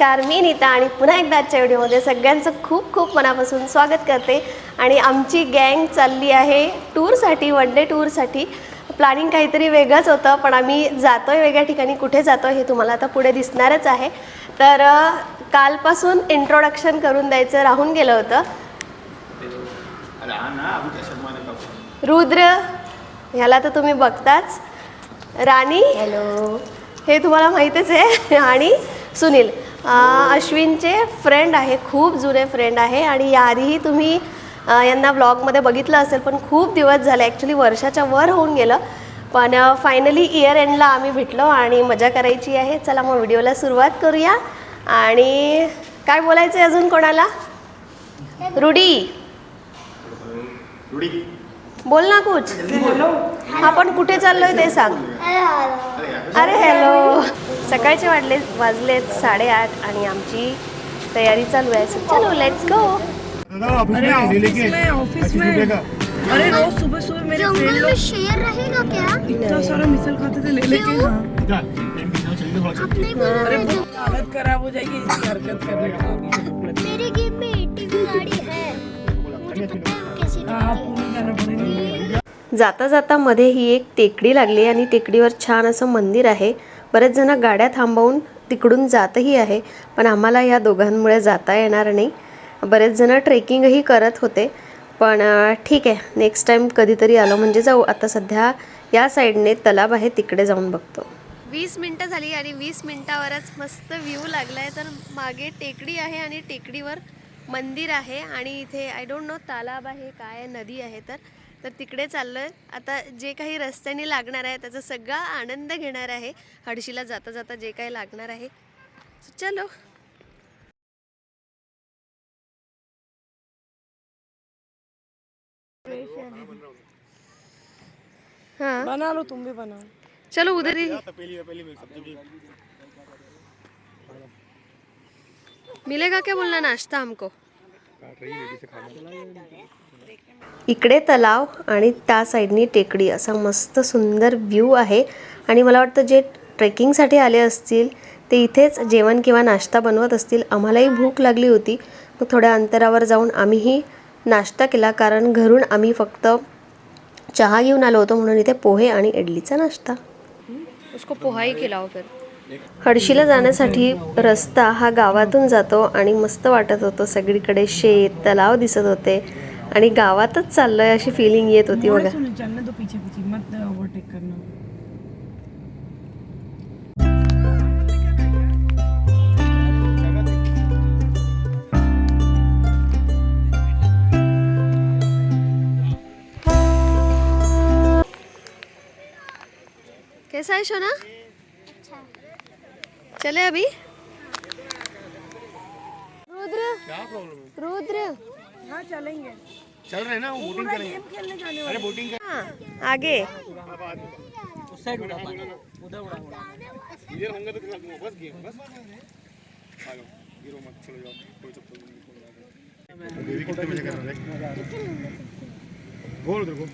नमस्कार मी नीता आणि पुन्हा एकदा आजच्या व्हिडिओमध्ये सगळ्यांचं खूप खूप मनापासून स्वागत करते. आणि आमची गँग चालली आहे टूरसाठी वन डे टूरसाठी. प्लॅनिंग काहीतरी वेगळंच होतं पण आम्ही जातो आहे वेगळ्या ठिकाणी. कुठे जातो आहे हे तुम्हाला आता पुढे दिसणारच आहे. तर कालपासून इंट्रोडक्शन करून द्यायचं राहून गेलं होतं. रुद्र ह्याला तर तुम्ही बघताच. राणी? हॅलो हे तुम्हाला माहीतच आहे. आणि सुनील. अश्विनचे फ्रेंड आहे खूप जुने फ्रेंड आहे आणि याआधीही तुम्ही यांना ब्लॉगमध्ये बघितलं असेल पण खूप दिवस झाले ॲक्च्युली वर्षाच्या वर होऊन गेलं. पण फायनली इयर एंडला आम्ही भेटलो आणि मजा करायची आहे. चला मग व्हिडिओला सुरुवात करूया. आणि काय बोलायचं आहे अजून कोणाला? रुडी. बोल ना कुछ. आपण कुठे चाललोय ते सांग. अरे हॅलो सकाळचे वाजले वाजलेत साडेआठ आणि आमची तयारी चालू आहे. So, चलो लेट्स गो अरे ऑफिस में ऑफिस में अरे रोज सुबह सुबह मेरे फ्रेंड जंगल में लोग शेर रहेगा क्या? इतना सारा मिसल खाते थे ले लेके हाँ अरे हालत खराब हो जाएगी इसकी हरकत करने का मेरे गेम में एटीवी गाड़ी है। मुझे पता वो कैसे आप पूरी जाना पड़ेगा। जाता जाता मध्ये ही एक टेकडी लागली आणि टेकडीवर छान असं मंदिर आहे. बरेच जण गाड्या थांबवून तिकडून जातही आहे पण आम्हाला या दोघांमुळे जाता येणार नाही. बरेच जण ट्रेकिंगही करत होते पण ठीक आहे नेक्स्ट टाईम कधीतरी आलो म्हणजे जाऊ. आता सध्या या साईडने तलाव आहे तिकडे जाऊन बघतो. वीस मिनटं झाली आणि वीस मिनटावरच मस्त व्ह्यू लागला आहे तर मागे टेकडी आहे आणि टेकडीवर मंदिर आहे आणि इथे आय डोंट नो तालाब आहे काय नदी आहे तर. तर तिकडे चाललो आहे आता जे काही रस्त्याने लागणार आहे त्याचा सगळा आनंद घेणार आहे. हडशीला जाता जाता जे काही लागणार आहे. चलो. हाँ. बना लो तुम भी बनाओ. चलो उधर ही. मिलेगा क्या बोलना नाश्ता हमको? इकडे तलाव आणि त्या साईडनी टेकडी असा मस्त सुंदर व्ह्यू आहे. आणि मला वाटतं जे ट्रेकिंगसाठी आले असतील ते इथेच जेवण किंवा नाश्ता बनवत असतील आम्हालाही भूक लागली होती. मग थोड्या अंतरावर जाऊन आम्हीही नाश्ता केला कारण घरून आम्ही फक्त चहा घेऊन आलो होतो म्हणून इथे पोहे आणि इडलीचा नाश्ता. उसको पोहाही केला फिर. हडशीला जाण्यासाठी रस्ता हा गावातून जातो आणि मस्त वाटत होतं. सगळीकडे शेत तलाव दिसत होते. आणि गावातच चाललोय अशी फिलिंग येत होती बघा. कैसा है शोना? चले अभी। रुद्र क्या प्रॉब्लम रुद्र। हाँ चलेंगे। चल रहे हैं ना बोटिंग करेंगे। गेम खेलने जाने अरे बोटिंग कर हाँ आगे। उस साइड उड़ा उधर उड़ा इधर होंगे तो खिला बस गेम बस। आ जाओ गिरो मत चलो जाओ। कोई चप्पल नहीं देवी कितने मज़े कर रहे हैं? बोल उधर को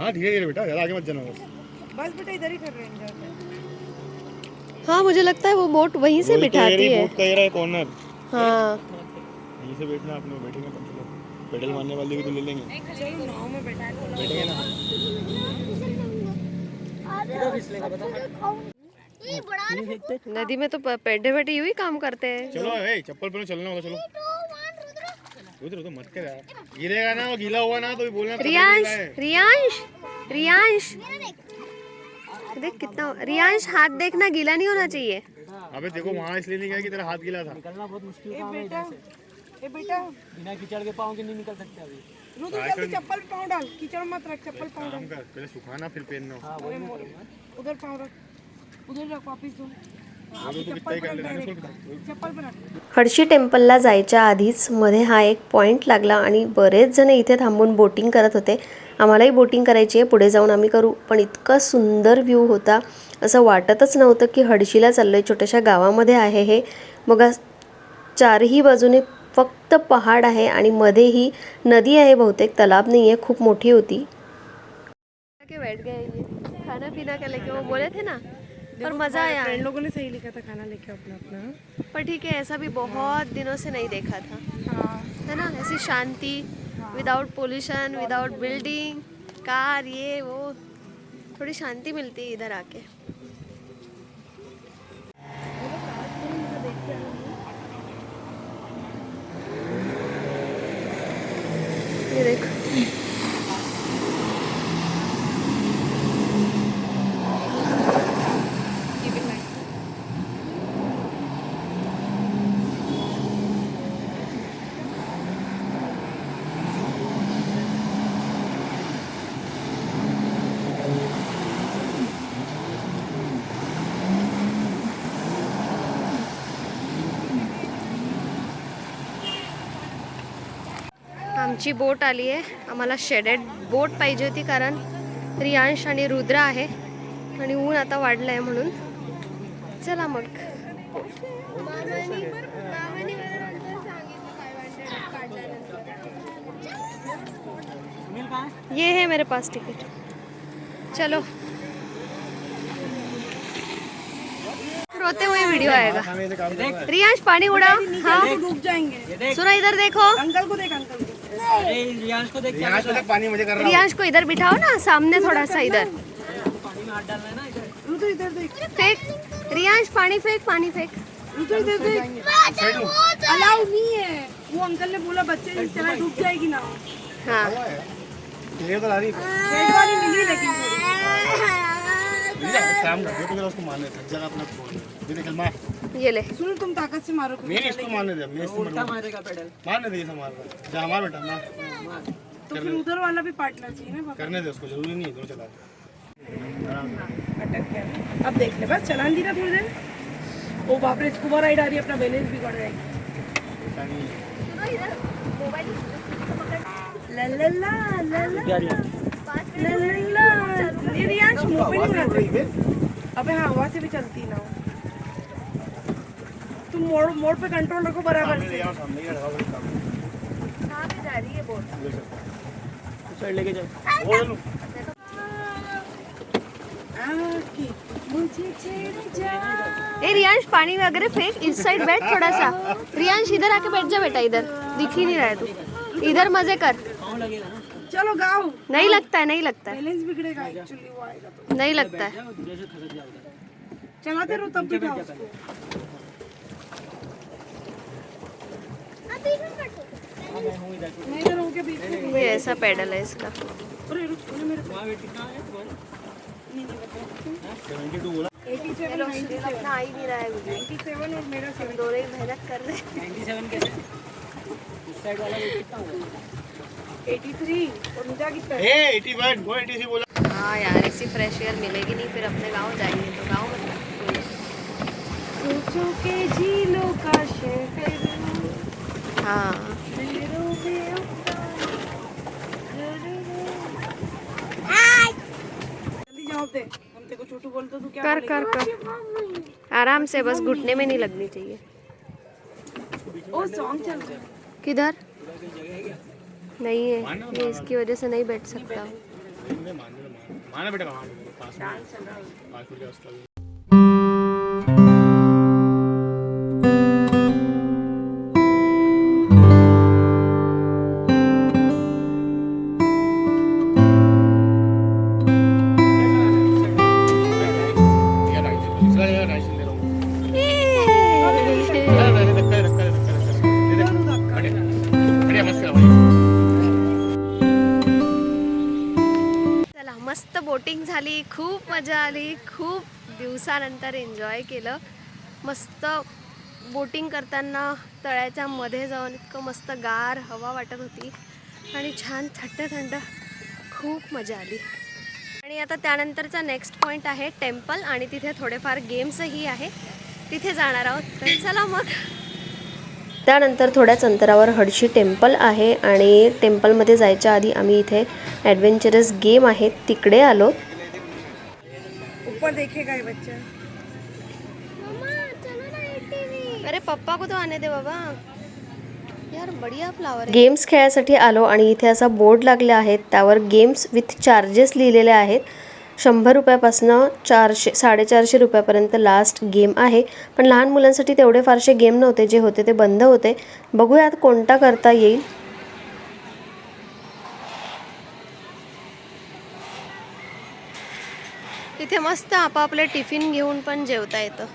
हाँ धीरे धीरे बेटा ज़्यादा आगे मत जाना बस। बस बेटा इधर ही कर रहे हैं। हाँ मुझे लगता है वो बोट वहीं से तो बिठाती है। बोट का ये रहा है कॉर्नर हाँ। यहीं से बैठना अपने बैठेंगे पेडल मारने वाले भी तो ले लेंगे। चलो नाव में बैठा बैठेंगे ना। नदी में तो पेडे बैठे यूँ ही काम करते हैं। चलो ए चप्पल पहनो चलना होगा चलो। उधर मत कर यार। गिरेगा ना वो गीला हुआ ना तो भी बोलना रियांश रियांश रियांश। देख कितना रियांश हाथ देखना गीला नहीं होना चाहिए। अबे देखो वहाँ इसलिए नहीं गया कि तेरा हाथ गीला था। ए बेटा ए बेटा। बिना कीचड़ के पाँव के नहीं निकल सकते अभी। रुद्र जल्दी चप्पल पाँव डाल कीचड़ मत रख चप्पल पाँव काम कर पहले सुखाना फिर पहनना। डाल उधर पाँव रख उधर रख वापिस दो. हडशी टेम्पलला जायच्या आधीच मध्ये हा एक पॉईंट लागला आणि बरेच जण इथे थांबून बोटिंग करत होते. आम्हालाही बोटिंग करायची आहे पुढे जाऊन आम्ही करू. पण इतका सुंदर व्ह्यू होता असं वाटतच नव्हतं की हडशीला चाललं आहे छोट्याशा गावामध्ये आहे हे. मग चारही बाजूने फक्त पहाड आहे आणि मध्ये ही नदी आहे बहुतेक तलाब नाही आहे खूप मोठी होती. बैठ गए खाना पीना का लेके वो बोले थे ना? पर मज़ा आया। फ्रेंड लोगों ने सही लिखा था खाना लेके अपना अपना। पर ठीक है ऐसा भी बहुत दिनों से नहीं देखा था। हाँ। है ना? ऐसी शांति without pollution without building car ये वो थोड़ी शांति मिलती है इधर आके। आमची बोट आली आहे. आम्हाला शेडेड बोट पाहिजे होती कारण रियांश आणि रुद्र आहे. आणि ऊन आता वाढलं आहे म्हणून. चला मग. ये है मेरे पास टिकट चलो. रोते हुए वीडियो आएगा. रियांश पानी उड़ा हाँ. सुना इधर देखो. अंकल को देख अंकल रियांश को इधर बिठाओ ना सामने थोड़ा सा इधर। पानी फेंक। रियांश पानी फेंक पानी फेंक। अलाउ नहीं है। वो अंकल ने बोला बच्चे इस तरह डूब जाएगी ना। हाँ। रेड वाली मिली लेकिन काम कर दो तो उसको अपना दे निकल मार। ये ले। सुनो तुम ताकत से मारो मैं इसको मारने दे मैं इसको मारेगा। पेडल। मारने दे इसे मार। जा मार बेटा मार। तो फिर उधर वाला भी पाटना चाहिए ना करने दे उसको ज़रूरी नहीं दोनों चला अटक गया। अब देख ले बस चलान दी ना थोड़ी देर। ओ बाप रे स्कूबा राइड आ रही है अपना बैलेंस बिगड़ जाएगी ला ला ला ला ला। ला ला ला। ये रियांश मुँह पे नहीं उड़ा चाहिए अबे हाँ हवा से भी चलती ना। तुम मोड़ मोड़ पे कंट्रोल रखो बराबर से। जा रही है बोट? ए रियांश पानी वगैरह फेंक। इस साइड बैठ थोड़ा सा। रियांश इधर आके बैठ जा बेटा इधर। दिख ही नहीं रहा है तू। इधर मज़े कर। चलो गाओ। नहीं लगता है नहीं लगता है। बैलेंस बिगड़ेगा एक्चुअली वो आएगा तो। नहीं लगता है। चलाते रहो तब भी गाओ ये ऐसा पैडल है इसका। हाँ यार ऐसी फ्रेश एयर मिलेगी नहीं फिर अपने गाँव जाएँगे तो गाँव मतलब सोचो के जी लो का शेर। हाँ। शहरों में जल्दी जाओ ते। हम तेरे को छोटू बोलते तो क्या कर कर कर। आराम से बस घुटने में नहीं लगनी चाहिए। ओ सॉन्ग चल किधर? नहीं है। ये इसकी वजह से नहीं बैठ सकता हूँ। दिवसानंतर एन्जॉय केलं. मस्त बोटिंग करताना तळ्याच्या मध्ये जाऊन इतकं मस्त गार हवा वाटत होती आणि छान थंड थंड खूप मजा आली. आणि आता त्यानंतरचा नेक्स्ट पॉईंट आहे टेम्पल आणि तिथे थोडेफार गेम्सही आहे. तिथे जाणार आहोत. तर चला मग. त्यानंतर थोड्याच अंतरावर हडशी टेम्पल आहे आणि टेम्पलमध्ये जायच्या आधी आम्ही इथे ॲडव्हेंचरस गेम आहेत तिकडे आलो. ऊपर देखेगा ये बच्चा अरे पप्पा को तो आने दे बाबा। यार बढिया फ्लावर गेम्स खेळायसाठी आलो आणि इथे असा बोर्ड लागले आहेत त्यावर गेम्स विथ चार्जेस लिहिलेले आहेत. शंभर रुपयापासनं चारशे साडेचारशे रुपयापर्यंत लास्ट गेम आहे. पण लहान मुलांसाठी तेवढे फारसे गेम नव्हते. जे होते ते बंद होते. बघूयात कोणता करता येईल. मस्त आपापले टिफिन घेऊन पण जेवता येतं.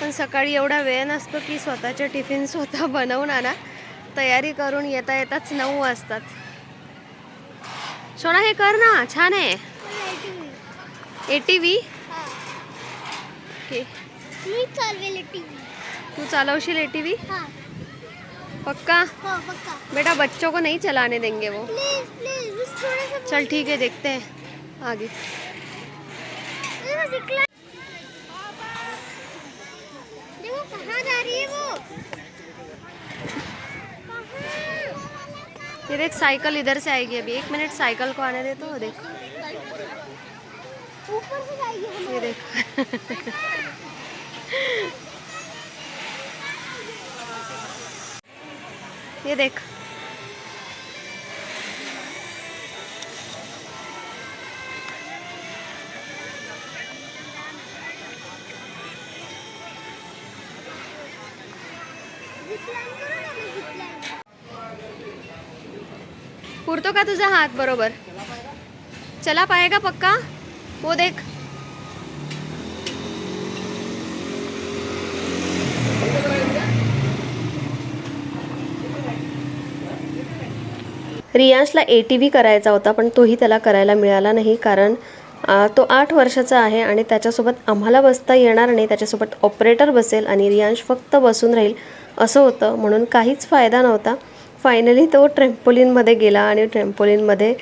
पण सकाळी एवढा वेळ नसतो की स्वतःचे टिफिन स्वतः बनवून आणा. तयारी करून येता येताच नऊ वाजतात. सोना हे कर ना. छान आहे. ए टी व्ही ओके तू चालवशील ए टी व्ही हाँ. पक्का? हो पक्का. बेटा बच्चों को नहीं चलाने देंगे वो. प्लीज प्लीज चल ठीक है देखते हैं. आगे. अरे देखो कहाँ जा रही है वो? ये देख साइकिल इधर से आएगी अभी। एक मिनट साइकिल को आने दे तो देख। ऊपर से जाएगी ये देख। ये देख। येतो का तुझा हात बरोबर? चला पाएगा पक्का? वो देख. रियांशला ए टी व्ही करायचा होता पण तोही त्याला करायला मिळाला नाही कारण तो आठ वर्षाचा आहे आणि त्याच्यासोबत आम्हाला बसता येणार नाही त्याच्यासोबत ऑपरेटर बसेल आणि रियांश फक्त बसून राहील असं होतं. म्हणून काहीच फायदा नव्हता. फायनली तो ट्रेम्पोलिनमध्ये गेला आणि ट्रेम्पोलिनमध्ये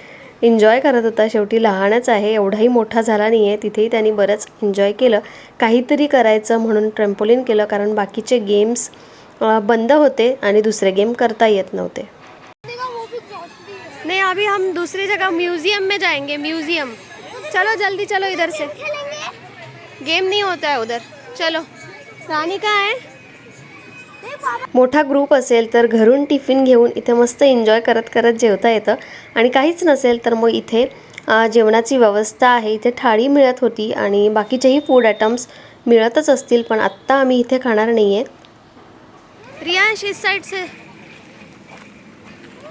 एन्जॉय करत होता. शेवटी लहानच आहे एवढाही मोठा झाला नाही आहे तिथेही त्यांनी बरंच एन्जॉय केलं. काहीतरी करायचं म्हणून ट्रेम्पोलिन केलं कारण बाकीचे गेम्स बंद होते आणि दुसरे गेम करता येत नव्हते. नाही नहीं अभी हम दूसरी जगह म्यूजियम में जाएंगे म्यूजियम चलो जल्दी चलो इधर से. गेम नहीं होता है उधर. चलो. रानी कहाँ है? मोठा ग्रुप असेल तर घरून टिफिन घेऊन इथे मस्त एन्जॉय करत करत जेवता येतं. आणि काहीच नसेल तर मग इथे जेवणाची व्यवस्था आहे. इथे थाळी मिळत होती आणि बाकीचेही फूड आयटम्स मिळतच असतील पण आत्ता आम्ही इथे खाणार नाही आहे रियांश इस साइड से.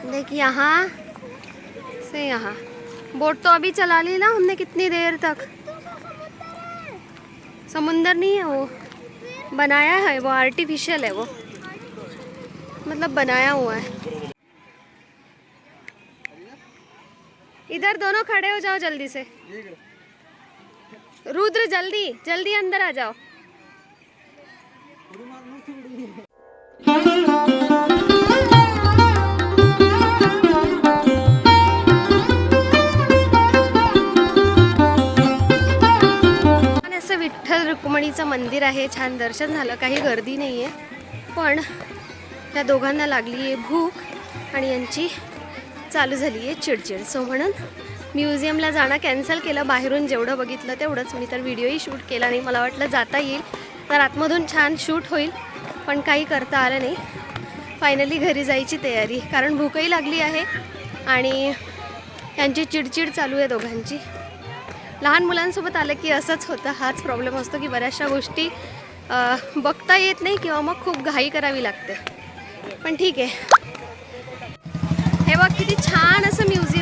देख यहाँ. से यहाँ. बोट तो अभी चला ली ना हमने कितनी देर तक. समुंदर नहीं है वो. बनाया है वो आर्टिफिशियल है वो. मतलब बनाया हुआ है। इधर दोनों खड़े हो जाओ जल्दी से। रुद्र जल्दी जल्दी अंदर आ जाओ। असं विठ्ठल रुक्मिणीचं मंदिर आहे छान दर्शन झालं काही गर्दी नाही आहे पण ह्या दोघांना लागली आहे भूक आणि यांची चालू झाली आहे चिडचिड. सो म्हणून म्युझियमला जाणं कॅन्सल केलं. बाहेरून जेवढं बघितलं तेवढंच मी तर व्हिडिओही शूट केला नाही. मला वाटलं जाता येईल. तर आतमधून छान शूट होईल. पण काही करता आलं नाही. फायनली घरी जायची तयारी. कारण भूकही लागली आहे आणि यांची चिडचिड चालू आहे दोघांची. लहान मुलांसोबत आलं की असंच होतं. हाच प्रॉब्लेम असतो की बऱ्याचशा गोष्टी बघता येत नाही किंवा मग खूप घाई करावी लागते. पण ठीक आहे. हे बघ किती छान असं म्युझिक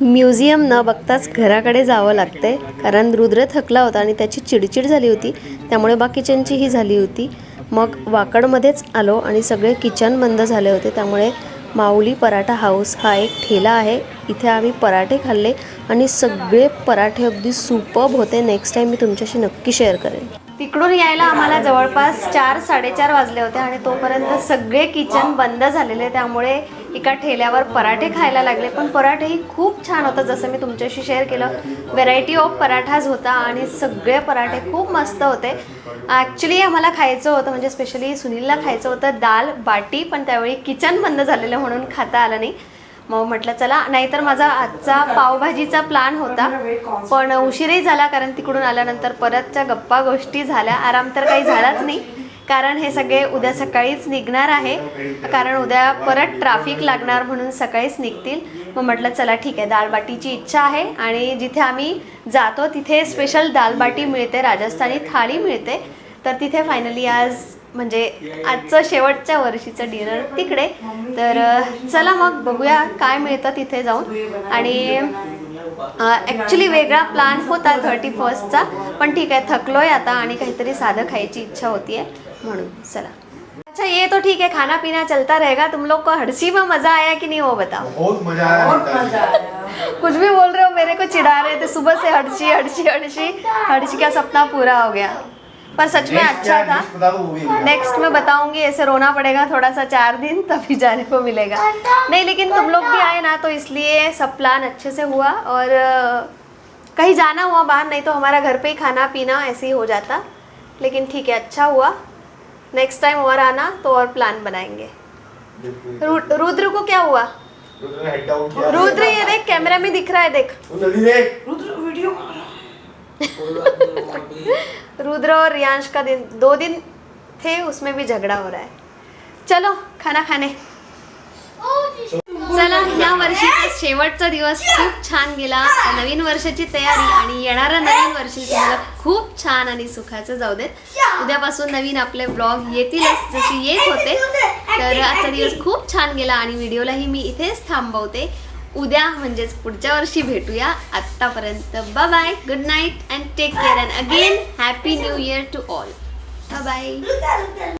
म्युझियम न बघताच घराकडे जावं लागतंय. कारण रुद्र थकला होता आणि त्याची चिडचिड झाली होती. त्यामुळे बाकीच्यांचीही झाली होती. मग वाकडमध्येच आलो आणि सगळे किचन बंद झाले होते. त्यामुळे माऊली पराठा हाऊस हा एक ठेला आहे. इथे आम्ही पराठे खाल्ले आणि सगळे पराठे अगदी सुपब होते. नेक्स्ट टाईम मी तुमच्याशी नक्की शेअर करेन. तिकडून यायला आम्हाला जवळपास चार साडेचार वाजले होते आणि तोपर्यंत सगळे किचन बंद झालेले. त्यामुळे एका ठेल्यावर पराठे खायला लागले. पण पराठेही खूप छान होतं. जसं मी तुमच्याशी शेअर केलं व्हेरायटी ऑफ पराठाज होता आणि सगळे पराठे खूप मस्त होते. ॲक्च्युली आम्हाला खायचं होतं म्हणजे स्पेशली सुनीलला खायचं होतं दाल बाटी पण त्यावेळी किचन बंद झालेलं म्हणून खाता आलं नाही. मग म्हटलं चला नाहीतर माझा आजचा पावभाजीचा प्लॅन होता. पण उशीरही झाला कारण तिकडून आल्यानंतर परतच्या गप्पा गोष्टी झाल्या. आराम तर काही झालाच नाही. कारण हे सगळे उद्या सकाळीच निघणार आहे. कारण उद्या परत ट्राफिक लागणार म्हणून सकाळीच निघतील. मग म्हटलं चला ठीक आहे दालबाटीची इच्छा आहे आणि जिथे आम्ही जातो तिथे स्पेशल दालबाटी मिळते राजस्थानी थाळी मिळते. तर तिथे फायनली आज म्हणजे आजचं शेवटच्या वर्षीचं डिनर तिकडे. तर चला मग बघूया काय मिळतं तिथे जाऊन. आणि ॲक्च्युली वेगळा प्लॅन होता थर्टी फर्स्टचा पण ठीक आहे थकलोय आता आणि काहीतरी साधं खायची इच्छा होती आहे म्हणून चला. अच्छा ये तो ठीक है खाना पीना चलता रहेगा तुम लोग को हड़सी में मज़ा आया कि नहीं वो बताओ? बहुत मज़ा आया। कुछ भी बोल रहे हो मेरे को चिढ़ा रहे थे सुबह से हड़सी हड़सी हड़सी हड़सी का सपना पूरा हो गया। पर सच में अच्छा था। नेक्स्ट में बताऊँगी ऐसे रोना पड़ेगा थोड़ा सा चार दिन तभी जाने को मिलेगा। नहीं लेकिन तुम लोग भी आए ना तो इसलिए सब प्लान अच्छे से हुआ और कहीं जाना हुआ बाहर नहीं तो हमारा घर पे ही खाना पीना ऐसे ही हो जाता। लेकिन ठीक है अच्छा हुआ। नेक्स्ट टाइम और आना तो और प्लान बनाएँगे। रु- रुद्र को क्या हुआ? रुद्र ने हेड डाउन किया। रुद्र ये देख कैमरा में दिख रहा है देख। रुद्र वीडियो रुद्र और रियांश का दिन दो दिन थे उसमें भी झगड़ा हो रहा है। चलो खाना खाने। चला या वर्षीचा शेवटचा दिवस खूप छान गेला. नवीन वर्षाची तयारी आणि येणारा नवीन वर्ष तुम्हाला खूप छान आणि सुखाचं जाऊ देत. उद्यापासून नवीन आपले ब्लॉग येतीलच जसे येत होते. तर आजचा दिवस खूप छान गेला आणि व्हिडिओलाही मी इथेच थांबवते. उद्या म्हणजेच पुढच्या वर्षी भेटूया. आत्तापर्यंत bye bye good night and take care and again happy new year to all bye bye